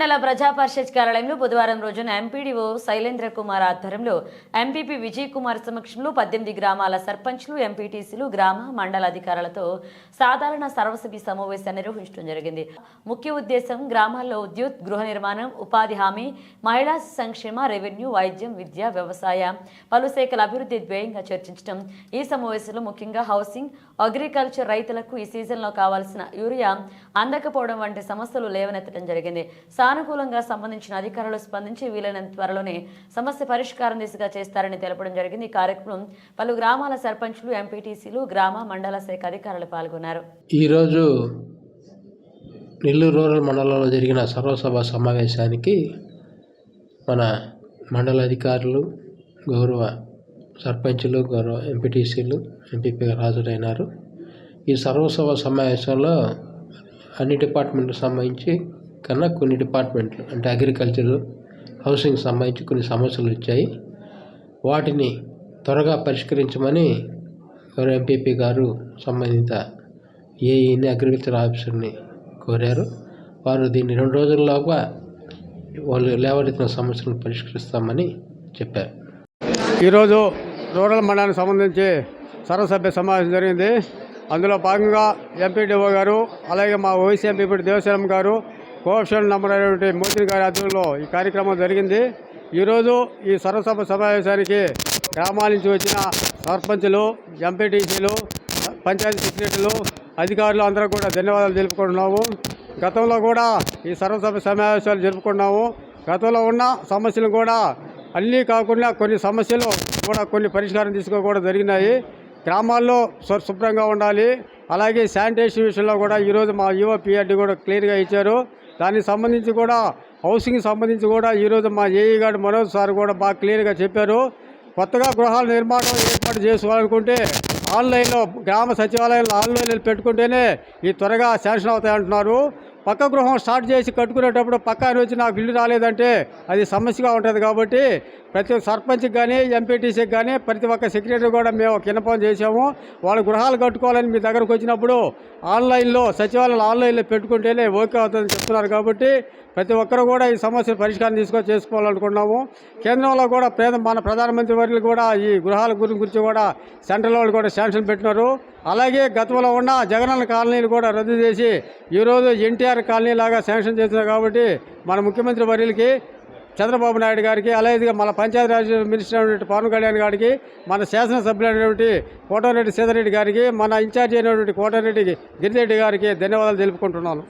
మండల ప్రజా పరిషత్ కార్యాలయంలో బుధవారం రోజున ఎంపీడీఓ శైలేంద్ర కుమార్ ఆధ్వర్యంలో ఎంపీపీ విజయ్ కుమార్ సమక్షంలో పద్దెనిమిది గ్రామాల సర్పంచ్లు ఎంపీటీసీలు గ్రామ మండల అధికారులతో సాధారణ సర్వసభ్య సమావేశాన్ని నిర్వహించడం జరిగింది. ముఖ్య ఉద్దేశం గ్రామాల్లో విద్యుత్ గృహ నిర్మాణం ఉపాధి హామీ మహిళా సంక్షేమ రెవెన్యూ వైద్యం విద్య వ్యవసాయ పలు శాఖల అభివృద్ధి ధ్యేయంగా చర్చించడం. ఈ సమావేశంలో ముఖ్యంగా హౌసింగ్ అగ్రికల్చర్ రైతులకు ఈ సీజన్లో కావాల్సిన యూరియా అందకపోవడం వంటి సమస్యలు లేవనెత్తడం జరిగింది. సానుకూలంగా సంబంధించిన అధికారులు స్పందించి వీలైనంత త్వరలోనే సమస్య పరిష్కారం దిశగా చేస్తారని తెలపడం జరిగింది. ఈ కార్యక్రమం పలు గ్రామాల సర్పంచులు ఎంపీటీసీలు గ్రామ మండల శాఖ అధికారులు పాల్గొన్నారు. ఈరోజు నెల్లూరు రూరల్ మండలంలో జరిగిన సర్వసభ సమావేశానికి మన మండల అధికారులు గౌరవ సర్పంచులు గౌరవ ఎంపీటీసీలు ఎంపీపీ హాజరైనారు. ఈ సర్వసభ సమావేశంలో అన్ని డిపార్ట్మెంట్లకు సంబంధించి కన్నా కొన్ని డిపార్ట్మెంట్లు అంటే అగ్రికల్చర్ హౌసింగ్ సంబంధించి కొన్ని సమస్యలు వచ్చాయి. వాటిని త్వరగా పరిష్కరించమని ఎవరు ఎంపీపీ గారు సంబంధిత ఏఈని అగ్రికల్చర్ ఆఫీసర్ని కోరారు. వారు దీన్ని రెండు రోజుల్లోగా వాళ్ళు లేవనెత్తిన సమస్యలను పరిష్కరిస్తామని చెప్పారు. ఈరోజు రూరల్ మండలానికి సంబంధించి సర్వసభ్య సమావేశం జరిగింది. అందులో భాగంగా ఎంపీడీఓ గారు అలాగే మా ఓసీ ఎంపీ దేవశరం గారు కోఆప్షన్ నంబర్ అయినటువంటి మోదీ గారి ఆధ్వర్యంలో ఈ కార్యక్రమం జరిగింది. ఈరోజు ఈ సర్వసభ సమావేశానికి గ్రామాల నుంచి వచ్చిన సర్పంచులు ఎంపీటీసీలు పంచాయతీ సెక్రటరీలు అధికారులు అందరూ కూడా ధన్యవాదాలు తెలుపుకుంటున్నాము. గతంలో కూడా ఈ సర్వసభ సమావేశాలు జరుపుకున్నాము. గతంలో ఉన్న సమస్యలు కూడా అన్నీ కాకుండా కొన్ని సమస్యలు కూడా కొన్ని పరిష్కారం తీసుకో కూడా జరిగినాయి. గ్రామాల్లో శుభ్రంగా ఉండాలి. అలాగే శానిటేషన్ విషయంలో కూడా ఈరోజు మా యువ పిఆర్డి కూడా క్లియర్గా ఇచ్చారు. దానికి సంబంధించి కూడా హౌసింగ్ సంబంధించి కూడా ఈరోజు మా ఏఈ గారు మనోజ్ సార్ కూడా బాగా క్లియర్గా చెప్పారు. కొత్తగా గృహాల నిర్మాణం ఏర్పాటు చేసుకోవాలనుకుంటే ఆన్లైన్లో గ్రామ సచివాలయంలో ఆన్లైన్లో పెట్టుకుంటేనే ఈ త్వరగా శాంక్షన్ అవుతాయంటున్నారు పక్క గృహం స్టార్ట్ చేసి కట్టుకునేటప్పుడు పక్క ఆయన వచ్చి నాకు ఇల్లు రాలేదంటే అది సమస్యగా ఉంటుంది కాబట్టి ప్రతి సర్పంచ్కి కానీ ఎంపీటీసీకి కానీ ప్రతి ఒక్క సెక్రటరీ కూడా మేము ఒక చేసాము వాళ్ళు గృహాలు కట్టుకోవాలని మీ దగ్గరకు వచ్చినప్పుడు ఆన్లైన్లో సచివాలయం ఆన్లైన్లో పెట్టుకుంటేనే ఓకే అవుతుందని చెప్తున్నారు కాబట్టి ప్రతి ఒక్కరు కూడా ఈ సమస్య పరిష్కారం తీసుకొని చేసుకోవాలనుకున్నాము కేంద్రంలో కూడా పేద మన ప్రధానమంత్రి వర్యులు కూడా ఈ గృహాల గురించి గురించి కూడా సెంట్రల్ వాళ్ళు కూడా శాంక్షన్ పెట్టినారు. అలాగే గతంలో ఉన్న జగనన్న కాలనీలు కూడా రద్దు చేసి ఈరోజు ఎన్టీఆర్ కాలనీ లాగా శాంక్షన్ చేస్తున్నారు కాబట్టి మన ముఖ్యమంత్రి వర్యులకి చంద్రబాబు నాయుడు గారికి అలాగే మన పంచాయతీరాజ్ మినిస్టర్ అయినటువంటి పవన్ కళ్యాణ్ గారికి మన శాసనసభ్యులు అయినటువంటి కోటారెడ్డి సీతారెడ్డి గారికి మన ఇన్ఛార్జి అయినటువంటి కోటారెడ్డి గిరిరెడ్డి గారికి ధన్యవాదాలు తెలుపుకుంటున్నాను.